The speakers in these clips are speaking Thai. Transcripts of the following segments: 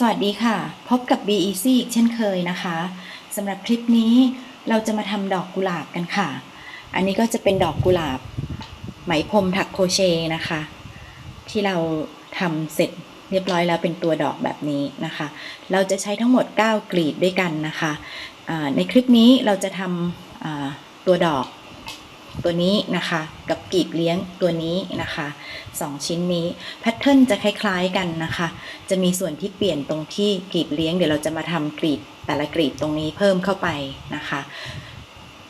สวัสดีค่ะ พบกับ BEC อีกเช่นเคยนะคะสำหรับคลิปนี้เราจะมาทำดอกกุหลาบกันค่ะ อันนี้ก็จะเป็นดอกกุหลาบ ไหมพรมถักโครเชต์นะคะ ที่เราทำเสร็จเรียบร้อยแล้วเป็นตัวดอกแบบนี้นะคะ เราจะใช้ทั้งหมด 9 กลีบด้วยกันนะคะ ในคลิปนี้เราจะทำตัวดอก ตัวนี้นะคะ กับกีบเลี้ยงตัวนี้นะคะสองชิ้นนี้แพทเทิร์นจะคล้ายๆกันนะคะ จะมีส่วนที่เปลี่ยนตรงที่กีบเลี้ยงเดี๋ยวเราจะมาทำกลีบแต่ละกลีบตรงนี้เพิ่มเข้าไปนะคะ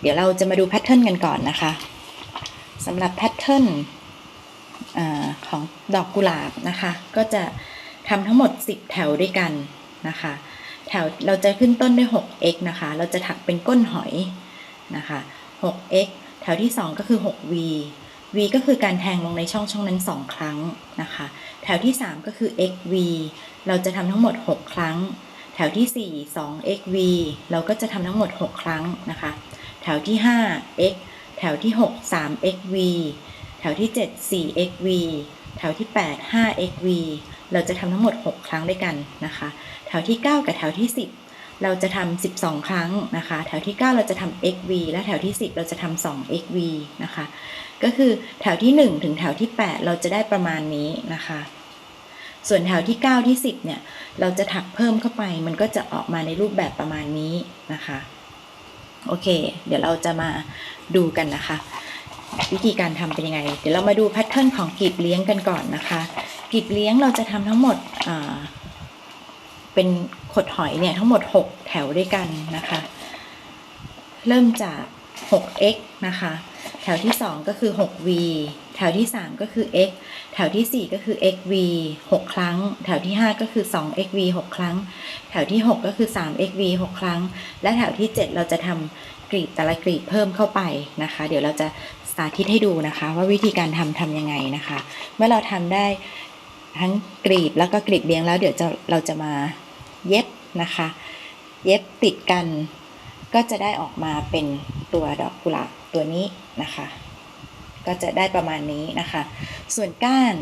เดี๋ยวเราจะมาดูแพทเทิร์นกันก่อนนะคะสำหรับแพทเทิร์นของดอกกุหลาบนะคะ ก็จะทำทั้งหมด 10 แถวด้วยกันนะคะ แถวเราจะขึ้นต้นด้วย 6x นะคะ เราจะถักเป็นก้นหอยนะคะ 6x แถวที่ 2 ก็คือ 6v v ก็คือการแทงลงในช่องช่องนั้น 2 ครั้งนะคะ แถวที่ 3 ก็คือ xv เราจะทำทั้งหมด 6 ครั้ง แถวที่ 4 2xv เราก็จะทำทั้งหมด 6 ครั้งนะคะ แถวที่ 5 x แถวที่ 6 3xv แถวที่ 7 4xv แถวที่ 8 5xv เราจะทำทั้งหมด 6 ครั้งด้วยกันนะคะ แถวที่ 9 กับแถวที่ 10 เราจะทำ12 ครั้งนะคะ แถวที่ 9 เราจะทำ xv และแถวที่ 10 เราจะทำ2 xv นะคะ ก็คือแถวที่ 1 ถึงแถวที่ 8 เราจะได้ประมาณนี้นะคะ ส่วนแถวที่ 9 ที่ 10 เนี่ย เราจะถักเพิ่มเข้าไป มันก็จะออกมาในรูปแบบประมาณนี้นะคะ โอเค เดี๋ยวเราจะมาดูกันนะคะ วิธีการทำเป็นยังไง เดี๋ยวเรามาดูแพทเทิร์นของกลีบเลี้ยงกันก่อนนะคะกลีบเลี้ยงเราจะทำทั้งหมดเป็น ขดหอยเนี่ยทั้งหมด 6 แถวด้วยกันนะคะ เริ่มจาก 6x นะคะ แถวที่ 2 ก็คือ 6v แถวที่ 3 ก็คือ x แถวที่ 4 ก็คือ xv 6 ครั้ง แถวที่ 5 ก็คือ 2xv 6 ครั้ง แถวที่ 6 ก็คือ 3xv 6 ครั้ง และแถวที่ 7 เราจะทำกรีบแต่ละกรีบเพิ่มเข้าไปนะคะ เดี๋ยวเราจะสาธิตให้ดูนะคะ ว่าวิธีการทำทำยังไงนะคะ เมื่อเราทำได้ทั้งกรีบแล้วก็กรีบเลี้ยงแล้วเดี๋ยวจะเราจะมา เย็บนะคะ เย็บติดกัน ก็จะได้ออกมาเป็นตัวดอกกุหลาบตัวนี้นะคะ ก็จะได้ประมาณนี้นะคะ ส่วนก้าน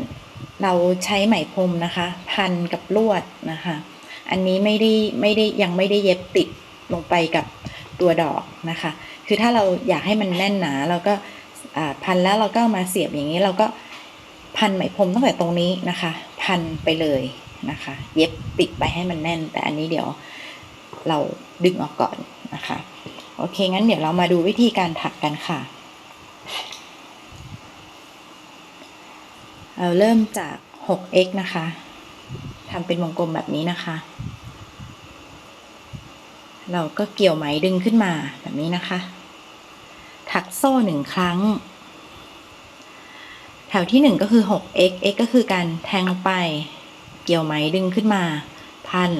เราใช้ไหมพรมนะคะ พันกับลวดนะคะ อันนี้ไม่ได้ไม่ได้ยังไม่ได้เย็บติดลงไปกับตัวดอกนะคะ คือถ้าเราอยากให้มันแน่นหนาเราก็พันแล้วเราก็มาเสียบอย่างนี้เราก็พันไหมพรมตั้งแต่ตรงนี้นะคะ พันไปเลย นะคะ เย็บติดไปให้มันแน่น แต่อันนี้เดี๋ยวเราดึงออกก่อนนะคะ โอเค งั้นเดี๋ยวเรามาดูวิธีการถักกันค่ะ เราเริ่มจาก 6x นะคะทำเป็นวงกลมแบบนี้นะคะ เราก็เกี่ยวไหมดึงขึ้นมาแบบนี้นะคะ ถักโซ่หนึ่งครั้ง แถวที่หนึ่งก็คือ 6x x ก็คือการแทงลงไป เกี่ยวไหมดึงขึ้นมาพัน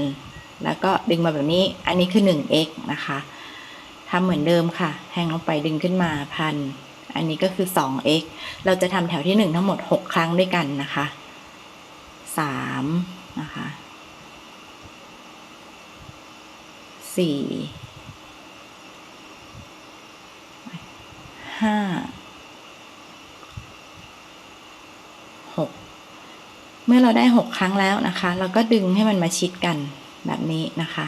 แล้วก็ดึงมาแบบนี้ อันนี้คือ 1x นะคะทำเหมือนเดิมค่ะ แทงลงไปดึงขึ้นมาพัน อันนี้ก็คือ 2x เราจะทำแถวที่ 1 ทั้งหมด 6 ครั้งด้วยกันนะคะ 3 นะคะ 4 5 6 เมื่อเราได้ 6 ครั้งแล้วนะคะ เราก็ดึงให้มันมาชิดกันแบบนี้นะคะ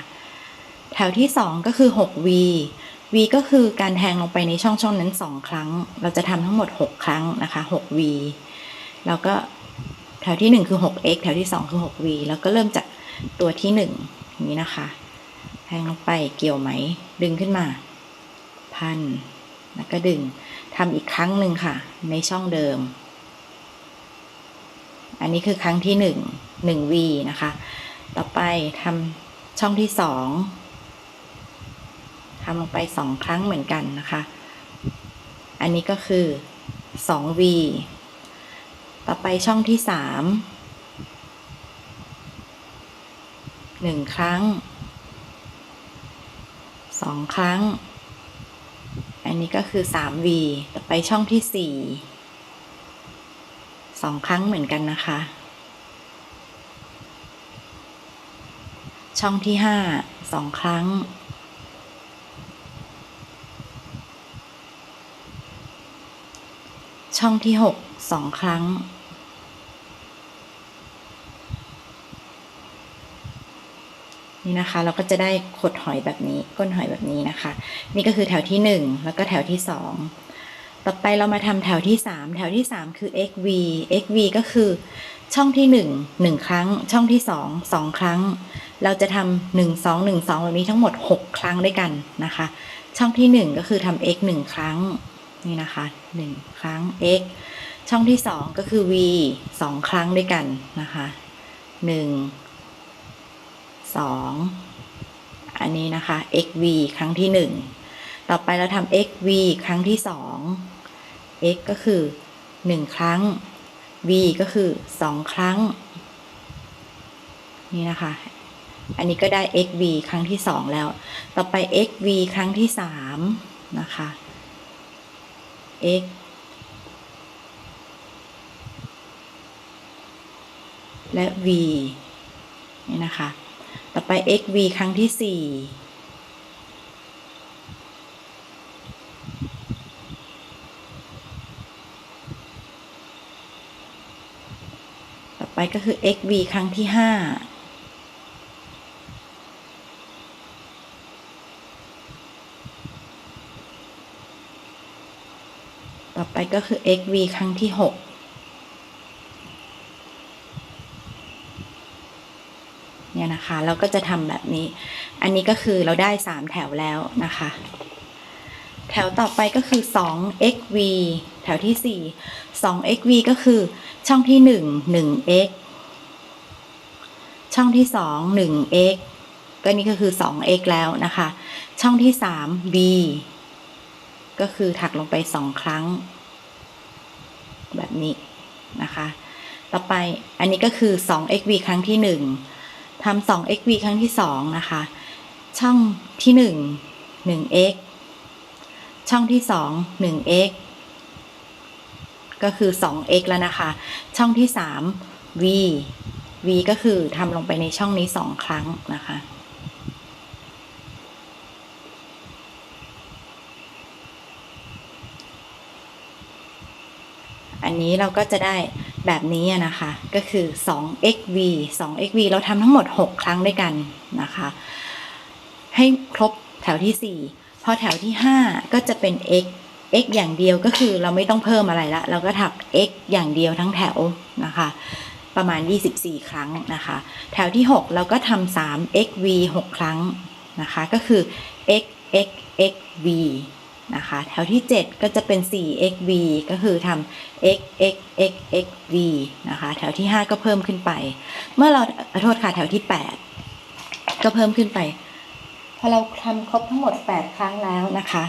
แถวที่ 2 ก็คือ 6v v ก็คือการแทงลงไปในช่องช่องนั้น 2 ครั้ง เราจะทำทั้งหมด 6 ครั้งนะคะ 6v แล้วก็แถวที่ 1 คือ 6x แถวที่ 2 คือ 6v แล้วก็เริ่มจากตัวที่1อย่างนี้นะคะแทงลงไปเกี่ยวไหม ดึงขึ้นมา พัน แล้วก็ดึงทำอีกครั้งหนึ่งค่ะ ในช่องเดิม อันนี้คือครั้งที่1 1v นะคะ ต่อไปทำช่องที่สองทำลงไปสองครั้งเหมือนกันนะคะ อันนี้ก็คือ 2v ต่อไปช่องที่สามหนึ่งครั้งสองครั้ง อันนี้ก็คือ 3v ต่อไปช่องที่สี่ สองครั้งเหมือนกันนะคะ ช่องที่ห้าสองครั้ง ช่องที่หกสองครั้ง นี่นะคะ เราก็จะได้ขดหอยแบบนี้ก้นหอยแบบนี้นะคะ นี่ก็คือแถวที่หนึ่งแล้วก็แถวที่สอง ต่อไปเรามาทำแถวที่สามแถวที่สามคือ xv xv ก็คือช่องที่หนึ่งหนึ่งครั้ง ช่องที่สองสองครั้ง เราจะทำหนึ่งสองหนึ่งสองแบบนี้ทั้งหมดหกครั้งด้วยกันนะคะ ช่องที่หนึ่งก็คือทำ x หนึ่งครั้งนี่นะคะหนึ่งครั้ง x ช่องที่สองก็คือ v สองครั้งด้วยกันนะคะหนึ่งสองอันนี้นะคะ xv ครั้งที่หนึ่งต่อไปเราทำ xv ครั้งที่สอง x ก็คือ 1 ครั้ง v ก็คือ 2 ครั้ง นี่นะคะ อันนี้ก็ได้ xv ครั้งที่ 2 แล้ว ต่อไป xv ครั้งที่ 3 นะคะ x และ v นี่นะคะ ต่อไป xv ครั้งที่ 4 ไปก็คือ xv ครั้งที่ห้าต่อไปก็คือ xv ครั้งที่หกเนี่ยนะคะเราก็จะทำแบบนี้ อันนี้ก็คือเราได้ 3 แถวแล้วนะคะ แถวต่อไปก็คือ 2 xv แถวที่ 4 2 xv ก็คือช่องที่ 1 1 x ช่องที่ 2 1 x ก็นี่ก็คือ 2 x แล้วนะคะ ช่องที่ 3 b ก็คือถักลงไป 2 ครั้ง แบบนี้นะคะ ต่อไปอันนี้ก็คือ 2 xv ครั้งที่ 1ทำ2 xv ครั้งที่ 2 นะคะ ช่องที่ 1 1 x ช่องที่ 2 1 x ก็คือ 2 x แล้วนะคะ ช่องที่ 3 v v ก็คือทำลงไปในช่องนี้ 2 ครั้งนะคะอันนี้เราก็จะได้แบบนี้นะคะ ก็คือ 2xv 2xv เราทำทั้งหมด 6 ครั้งด้วยกันนะคะ ให้ครบแถวที่ 4 พอแถวที่ 5 ก็จะเป็น x x อย่างเดียวก็คือเราไม่ต้องเพิ่มอะไรละเราก็ถัก x อย่างเดียวทั้งแถวนะคะ ประมาณ 24 ครั้งนะคะ แถวที่ 6 เราก็ทำ3 xv 6 ครั้งนะคะ ก็คือ x x x v นะคะ แถวที่ 7 ก็จะเป็น 4 xv ก็คือทำ x x x x v นะคะ แถวที่ 5 ก็เพิ่มขึ้นไป เมื่อเราโทษค่ะแถวที่ 8 ก็เพิ่มขึ้นไป พอเราทำครบทั้งหมด 8 ครั้งแล้วนะคะ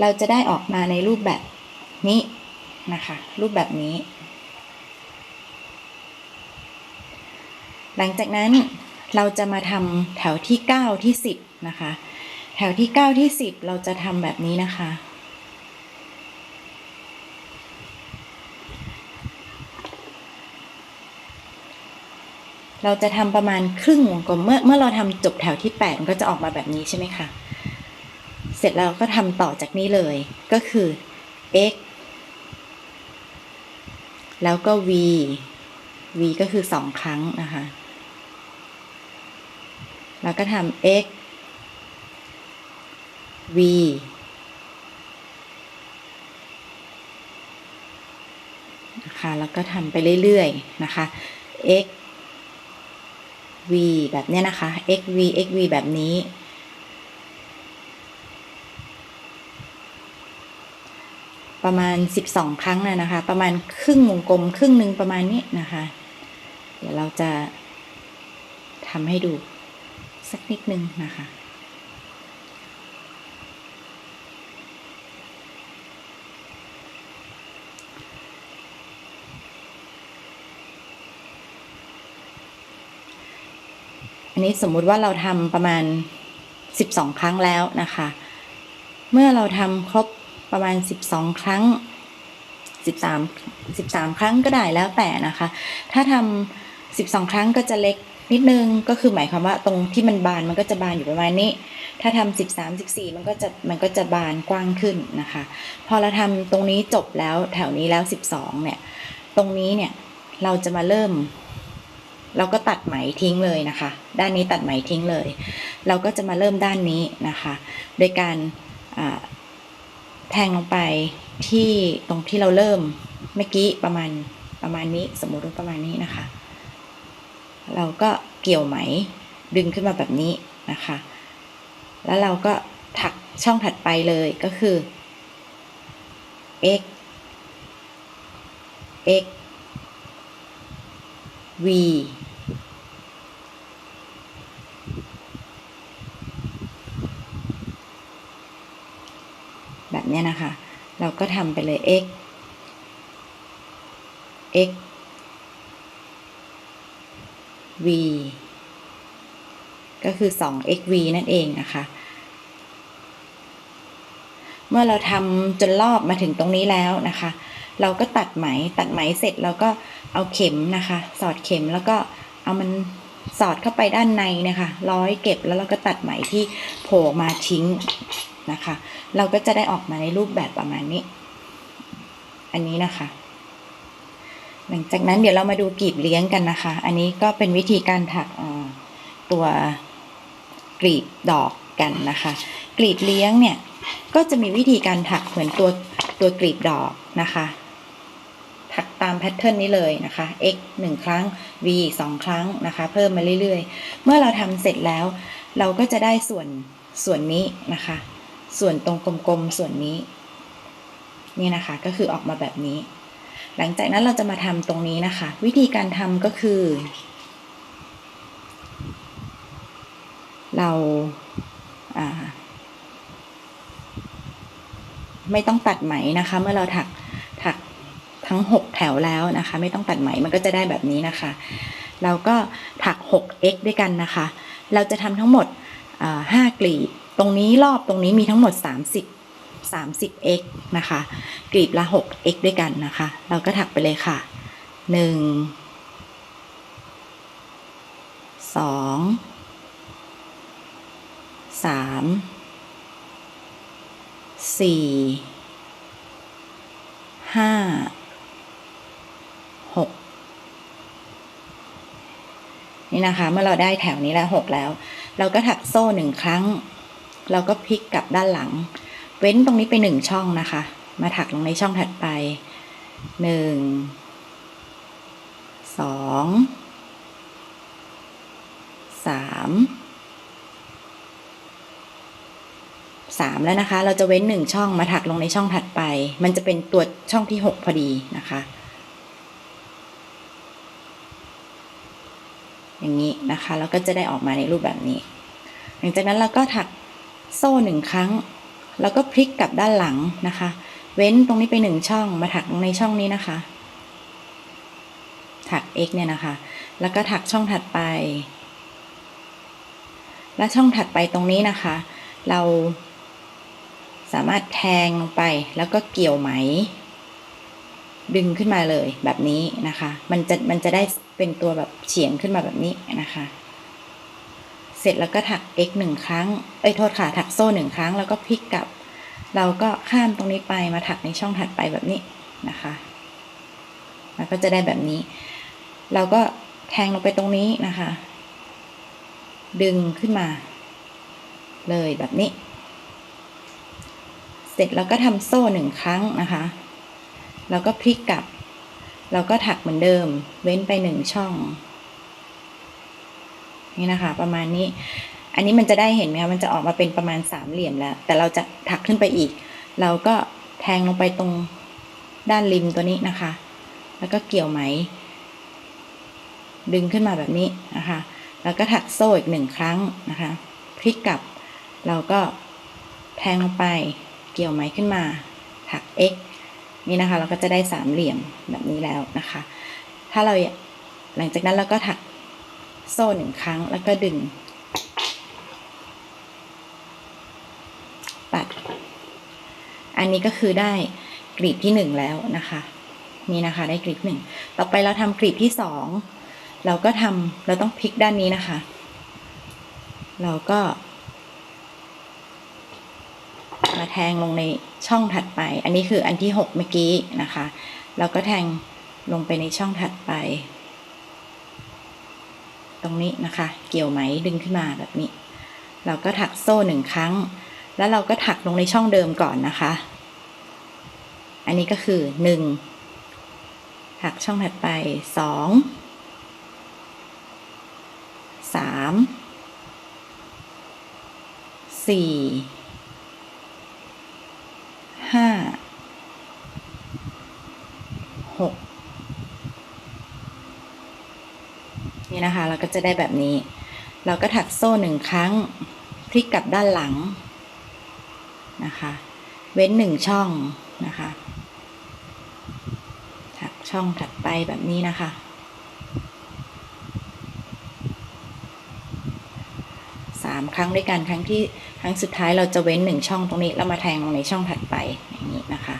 เราจะได้ออกมาในรูปแบบนี้นะคะ รูปแบบนี้ หลังจากนั้นเราจะมาทำแถวที่ 9 ที่ 10 นะคะ แถวที่ 9 ที่ 10 เราจะทำแบบนี้นะคะ เราจะทำประมาณครึ่งวงกลมเมื่อเมื่อเราทำจบแถวที่8มันก็จะออกมาแบบนี้ใช่ไหมคะ เสร็จแล้วก็ทำต่อจากนี้เลย ก็คือ x แล้วก็ v v ก็คือ 2 ครั้งนะคะ แล้วก็ทำ x v นะคะแล้วก็ทำไปเรื่อยๆนะคะ x v แบบเนี้ยนะคะ x v x v แบบนี้ ประมาณ 12 ครั้งนะนะคะ ประมาณครึ่งวงกลมครึ่งหนึ่งประมาณนี้นะคะ เดี๋ยวเราจะทำให้ดูสักนิดนึงนะคะอันนี้สมมุติว่าเราทำประมาณ 12 ครั้งแล้วนะคะ เมื่อเราทำครบ ประมาณ 12 ครั้ง 13 13 ครั้งก็ได้แล้วแต่นะคะ ถ้าทำ12 ครั้งก็จะเล็กนิดนึงก็คือหมายความว่าตรงที่มันบานมันก็จะบานอยู่ประมาณนี้ ถ้าทำ13 14มันก็จะมันก็จะบานกว้างขึ้นนะคะ พอเราทำตรงนี้จบแล้วแถวนี้แล้ว12เนี่ย ตรงนี้เนี่ยเราจะมาเริ่ม เราก็ตัดไหมทิ้งเลยนะคะ ด้านนี้ตัดไหมทิ้งเลย เราก็จะมาเริ่มด้านนี้นะคะ โดยการอ่า แทงลงไปที่ตรงที่เราเริ่มเมื่อกี้ประมาณประมาณนี้สมมติว่าประมาณนี้นะคะ เราก็เกี่ยวไหมดึงขึ้นมาแบบนี้นะคะ แล้วเราก็ถักช่องถัดไปเลยก็คือ x x v แบบ เนี้ยนะคะ เราก็ทำไปเลย x x v ก็คือ 2 xv นั่นเองนะคะ เมื่อเราทำจนรอบมาถึงตรงนี้แล้วนะคะ เราก็ตัดไหม ตัดไหมเสร็จเราก็เอาเข็มนะคะ สอดเข็มแล้วก็เอามันสอดเข้าไปด้านในนะคะ ร้อยเก็บแล้วเราก็ตัดไหมที่โผล่มาทิ้ง นะคะ เราก็จะได้ออกมาในรูปแบบประมาณนี้ อันนี้นะคะ หลังจากนั้นเดี๋ยวเรามาดูกลีบเลี้ยงกันนะคะ อันนี้ก็เป็นวิธีการถักตัวกลีบดอกกันนะคะกลีบเลี้ยงเนี่ยก็จะมีวิธีการถักเหมือนตัวตัวกลีบดอกนะคะ ถักตามแพทเทิร์นนี้เลยนะคะ x 1 ครั้ง v 2 ครั้งนะคะ เพิ่มมาเรื่อยๆ เมื่อเราทำเสร็จแล้ว เราก็จะได้ส่วนส่วนนี้นะคะ ส่วนตรงกลมๆส่วนนี้ นี่นะคะก็คือออกมาแบบนี้ หลังจากนั้นเราจะมาทำตรงนี้นะคะ วิธีการทำก็คือ เราไม่ต้องตัดไหมนะคะ เมื่อเราถักถักทั้ง 6 แถวแล้วนะคะ ไม่ต้องตัดไหมมันก็จะได้แบบนี้นะคะ เราก็ถัก 6x ด้วยกันนะคะ เราจะทำทั้งหมดอ่า5กลีบ ตรงนี้รอบตรงนี้มีทั้งหมด 30 30x นะคะ กลีบละ 6x ด้วยกันนะคะ เราก็ถักไปเลยค่ะ 1 2 3สี่ห้าหกนี่นะคะ เมื่อเราได้แถวนี้แล้วหกแล้ว เราก็ถักโซ่หนึ่งครั้ง เราก็พลิกกลับด้านหลัง เว้นตรงนี้ไปหนึ่งช่องนะคะ มาถักลงในช่องถัดไปหนึ่งสองสามสามแล้วนะคะ เราจะเว้นหนึ่งช่องมาถักลงในช่องถัดไป มันจะเป็นตัวช่องที่หกพอดีนะคะ อย่างนี้นะคะ แล้วก็จะได้ออกมาในรูปแบบนี้ หลังจากนั้นเราก็ถัก โซ่หนึ่งครั้ง แล้วก็พลิกกลับด้านหลังนะคะ เว้นตรงนี้ไปหนึ่งช่องมาถักลงในช่องนี้นะคะ ถัก x เนี่ยนะคะ แล้วก็ถักช่องถัดไป และช่องถัดไปตรงนี้นะคะ เราสามารถแทงลงไปแล้วก็เกี่ยวไหม ดึงขึ้นมาเลยแบบนี้นะคะ มันจะมันจะได้เป็นตัวแบบเฉียงขึ้นมาแบบนี้นะคะ สร็จแล้วก็ถัก x หนึ่งครั้ง เอ้ยโทษค่ะถักโซ่หนึ่งครั้ง แล้วก็พลิกกลับ เราก็ข้ามตรงนี้ไปมาถักในช่องถัดไปแบบนี้นะคะแล้วก็จะได้แบบนี้ เราก็แทงลงไปตรงนี้นะคะ ดึงขึ้นมา เลยแบบนี้ เสร็จแล้วก็ทำโซ่หนึ่งครั้งนะคะ แล้วก็พลิกกลับ เราก็ถักเหมือนเดิม เว้นไปหนึ่งช่อง นี่นะคะ ประมาณนี้ อันนี้มันจะได้เห็นไหมคะมันจะออกมาเป็นประมาณสามเหลี่ยมแล้ว แต่เราจะถักขึ้นไปอีก เราก็แทงลงไปตรงด้านริมตัวนี้นะคะ แล้วก็เกี่ยวไหม ดึงขึ้นมาแบบนี้นะคะ แล้วก็ถักโซ่อีกหนึ่งครั้งนะคะพลิกกลับ เราก็แทงลงไป เกี่ยวไหมขึ้นมา ถัก x นี่นะคะ เราก็จะได้สามเหลี่ยมแบบนี้แล้วนะคะ ถ้าเราหลังจากนั้นเราก็ถัก โซ่หนึ่งครั้งแล้วก็ดึง ปัด อันนี้ก็คือได้กลีบที่หนึ่งแล้วนะคะ นี่นะคะได้กลีบหนึ่งต่อไปเราทำกลีบที่สองเราก็ทำเราต้องพลิกด้านนี้นะคะ เราก็มาแทงลงในช่องถัดไป อันนี้คืออันที่หกเมื่อกี้นะคะ เราก็แทงลงไปในช่องถัดไป รงนี้นะคะ เกี่ยวไหมดึงขึ้นมาแบบนี้ เราก็ถักโซ่หนึ่งครั้ง แล้วเราก็ถักลงในช่องเดิมก่อนนะคะ อันนี้ก็คือหนึ่งถักช่องถัดไปสองสามสี่ห้าหก นี่นะคะ เราก็จะได้แบบนี้ เราก็ถักโซ่หนึ่งครั้ง พลิกกลับด้านหลังนะคะ เว้นหนึ่งช่องนะคะ ถักช่องถัดไปแบบนี้นะคะ สามครั้งด้วยกันครั้งที่ครั้งสุดท้ายเราจะเว้นหนึ่งช่องตรงนี้แล้วมาแทงลงในช่องถัดไปอย่างนี้นะคะ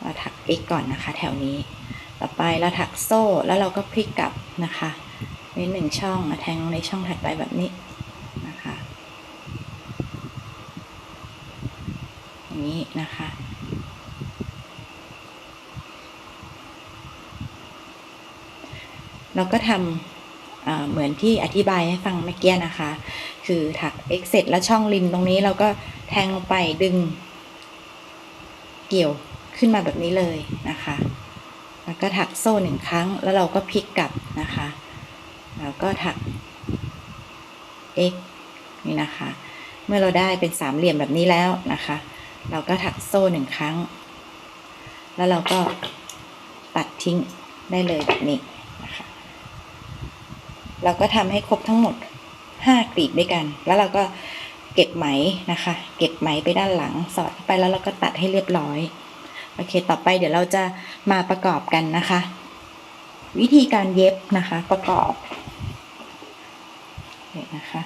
เราถัก x ก่อนนะคะแถวนี้ ต่อไปเราถักโซ่แล้วเราก็พลิกกลับนะคะเว้นหนึ่งช่องแทงลงในช่องถัดไปแบบนี้นะคะอย่างนี้นะคะเราก็ทำเหมือนที่อธิบายให้ฟังเมื่อกี้นะคะ คือถัก x เสร็จแล้วช่องริมตรงนี้เราก็แทงลงไปดึง เกี่ยวขึ้นมาแบบนี้เลยนะคะ ก็ถักโซ่หนึ่งครั้ง แล้วเราก็พลิกกลับนะคะ แล้วก็ถัก x นี่นะคะ เมื่อเราได้เป็นสามเหลี่ยมแบบนี้แล้วนะคะ เราก็ถักโซ่หนึ่งครั้ง แล้วเราก็ตัดทิ้งได้เลยแบบนี้นะคะ เราก็ทำให้ครบทั้งหมด5กลีบด้วยกัน แล้วเราก็เก็บไหมนะคะ เก็บไหมไปด้านหลัง สอดไปแล้วเราก็ตัดให้เรียบร้อย โอเค ต่อไปเดี๋ยวเราจะมาประกอบกันนะคะ วิธีการเย็บนะคะประกอบเนะคะ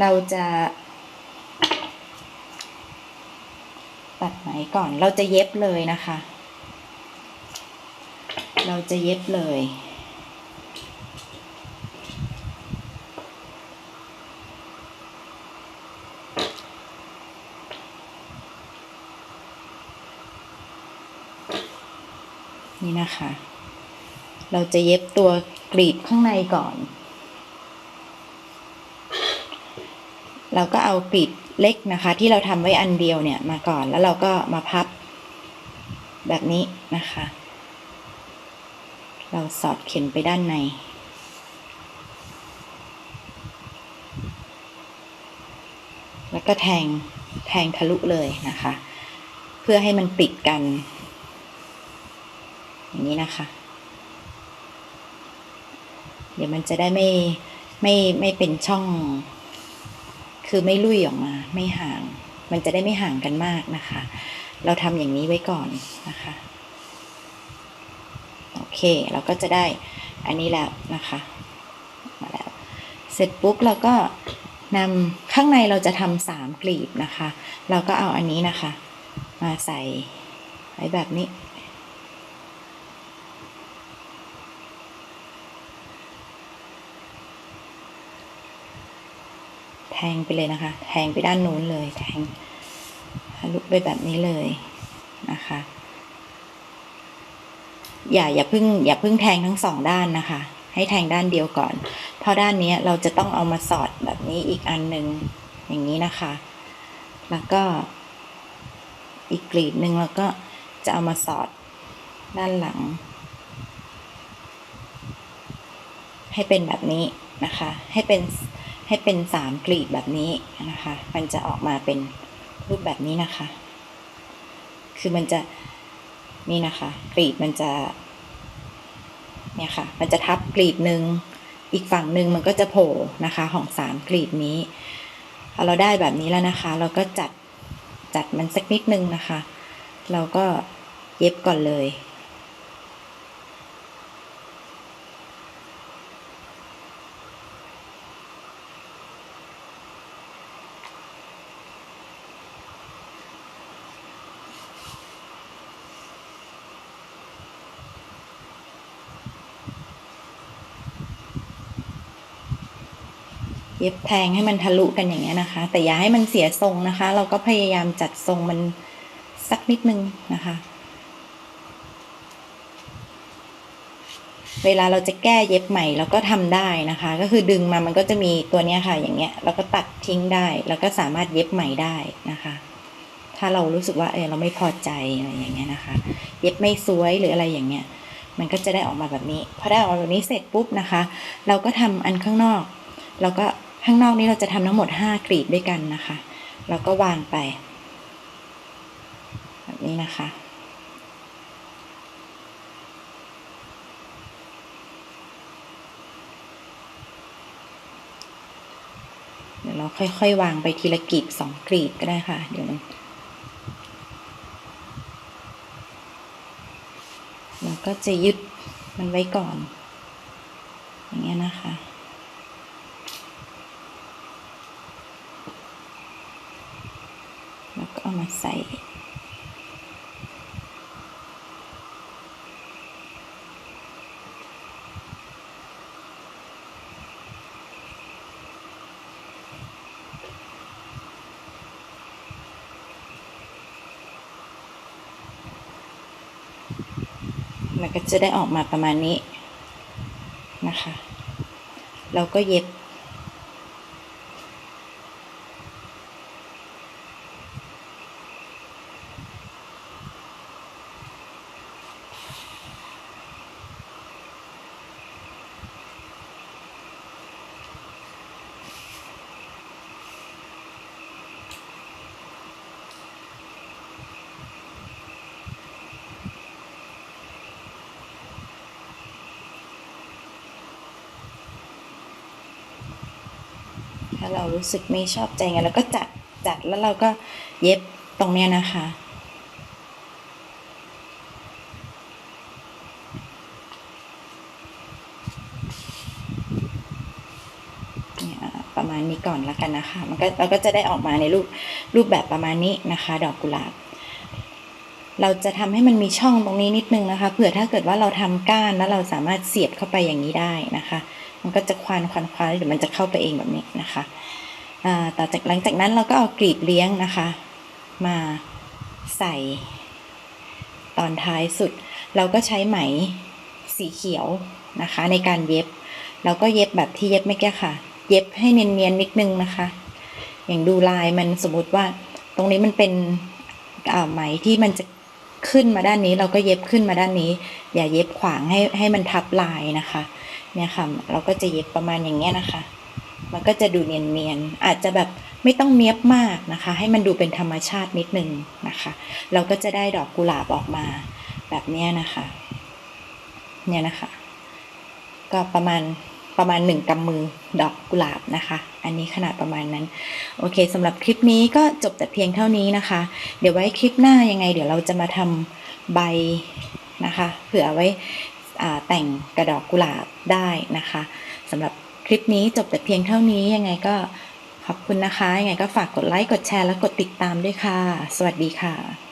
เราจะตัดไหมก่อนเราจะเย็บเลยนะคะ เราจะเย็บเลย นะคะ เราจะเย็บตัวกรีบข้างในก่อน เราก็เอากรีบเล็กนะคะ ที่เราทำไว้อันเดียวเนี่ยมาก่อนแล้วเราก็มาพับแบบนี้นะคะ เราสอดเข็มไปด้านใน แล้วก็แทงแทงทะลุเลยนะคะ เพื่อให้มันติดกัน อย่างนี้นะคะ เดี๋ยวมันจะได้ไม่ไม่ไม่เป็นช่อง คือไม่ลุยออกมา ไม่ห่าง มันจะได้ไม่ห่างกันมากนะคะ เราทำอย่างนี้ไว้ก่อนนะคะ โอเค เราก็จะได้อันนี้แล้วนะคะมาแล้ว เสร็จปุ๊บเราก็นำข้างในเราจะทำสามกลีบนะคะ เราก็เอาอันนี้นะคะ มาใส่ไว้แบบนี้ แทงไปเลยนะคะ แทงไปด้านนู้นเลย แทงทะลุไปแบบนี้เลยนะคะ อย่าอย่าเพึ่งอย่าเพึ่งแทงทั้งสองด้านนะคะ ให้แทงด้านเดียวก่อน เพราะด้านนี้เราจะต้องเอามาสอดแบบนี้อีกอันหนึ่งอย่างนี้นะคะ แล้วก็อีกกลีบหนึ่งแล้วก็จะเอามาสอดด้านหลัง ให้เป็นแบบนี้นะคะ ให้เป็น ให้เป็นสามกลีบแบบนี้นะคะ มันจะออกมาเป็นรูปแบบนี้นะคะ คือมันจะนี่นะคะ กลีบมันจะเนี่ยค่ะ มันจะทับกลีบหนึ่งอีกฝั่งหนึ่งมันก็จะโผล่นะคะของสามกลีบนี้พอเราได้แบบนี้แล้วนะคะ เราก็จัดจัดมันสักนิดนึงนะคะ เราก็เย็บก่อนเลย เย็บแทงให้มันทะลุกันอย่างเงี้ยนะคะ แต่อย่าให้มันเสียทรงนะคะ เราก็พยายามจัดทรงมันสักนิดนึงนะคะ เวลาเราจะแก้เย็บใหม่เราก็ทำได้นะคะ ก็คือดึงมามันก็จะมีตัวเนี้ยค่ะ อย่างเงี้ยเราก็ตัดทิ้งได้ แล้วก็สามารถเย็บใหม่ได้นะคะ ถ้าเรารู้สึกว่าเออเราไม่พอใจอะไรอย่างเงี้ยนะคะ เย็บไม่สวยหรืออะไรอย่างเงี้ย มันก็จะได้ออกมาแบบนี้พอได้ออกมาแบบนี้เสร็จปุ๊บนะคะ เราก็ทำอันข้างนอก เราก็ ข้างนอกนี้เราจะทำทั้งหมด 5 กรีดด้วยกันนะคะเราก็วางไป แบบนี้นะคะ เดี๋ยวเราค่อยๆ วางไปทีละกรีดสองกรีดก็ได้ค่ะ เดี๋ยวนะเราก็จะยึดมันไว้ก่อน อย่างเงี้ยนะคะ แล้วก็เอามา ใส่มันก็จะได้ออกมาประมาณนี้นะคะ เราก็เย็บ รู้สึกไม่ชอบใจไงเราก็จัดจัดแล้วเราก็เย็บตรงเนี้ยนะคะเนี่ยประมาณนี้ก่อนและกันนะคะ มันก็เราก็จะได้ออกมาในรูปรูปแบบประมาณนี้นะคะ ดอกกุหลาบเราจะทำให้มันมีช่องตรงนี้นิดนึงนะคะ เผื่อถ้าเกิดว่าเราทำก้านแล้วเราสามารถเสียบเข้าไปอย่างนี้ได้นะคะ มันก็จะควานควานควานแล้วเดี๋ยวมันจะเข้าไปเองแบบนี้นะคะ ต่อจากหลังจากนั้นเราก็เอากรีบเลี้ยงนะคะ มาใส่ตอนท้ายสุด เราก็ใช้ไหมสีเขียวนะคะ ในการเย็บ เราก็เย็บแบบที่เย็บเมื่อกี้ค่ะ เย็บให้เนียนๆนิดนึงนะคะ อย่างดูลายมันสมมติว่าตรงนี้มันเป็นอ่าไหมที่มันจะขึ้นมาด้านนี้เราก็เย็บขึ้นมาด้านนี้ อย่าเย็บขวางให้ให้มันทับลายนะคะ เนี่ยค่ะ เราก็จะเย็บประมาณอย่างเงี้ยนะคะ มันก็จะดูเนียนๆ อาจจะแบบไม่ต้องเนี้ยบมากนะคะ ให้มันดูเป็นธรรมชาตินิดนึงนะคะ เราก็จะได้ดอกกุหลาบออกมาแบบนี้นะคะ เนี่ยนะคะ ก็ประมาณประมาณหนึ่งกำมือดอกกุหลาบนะคะ อันนี้ขนาดประมาณนั้น โอเคสำหรับคลิปนี้ก็จบแต่เพียงเท่านี้นะคะ เดี๋ยวไว้คลิปหน้ายังไง เดี๋ยวเราจะมาทำใบนะคะ เผื่อไว้แต่งกระดอกกุหลาบได้นะคะสำหรับ คลิปนี้จบแต่เพียงเท่านี้ยังไงก็ขอบคุณนะคะ ยังไงก็ฝากกดไลค์ กดแชร์ และกดติดตามด้วยค่ะ สวัสดีค่ะ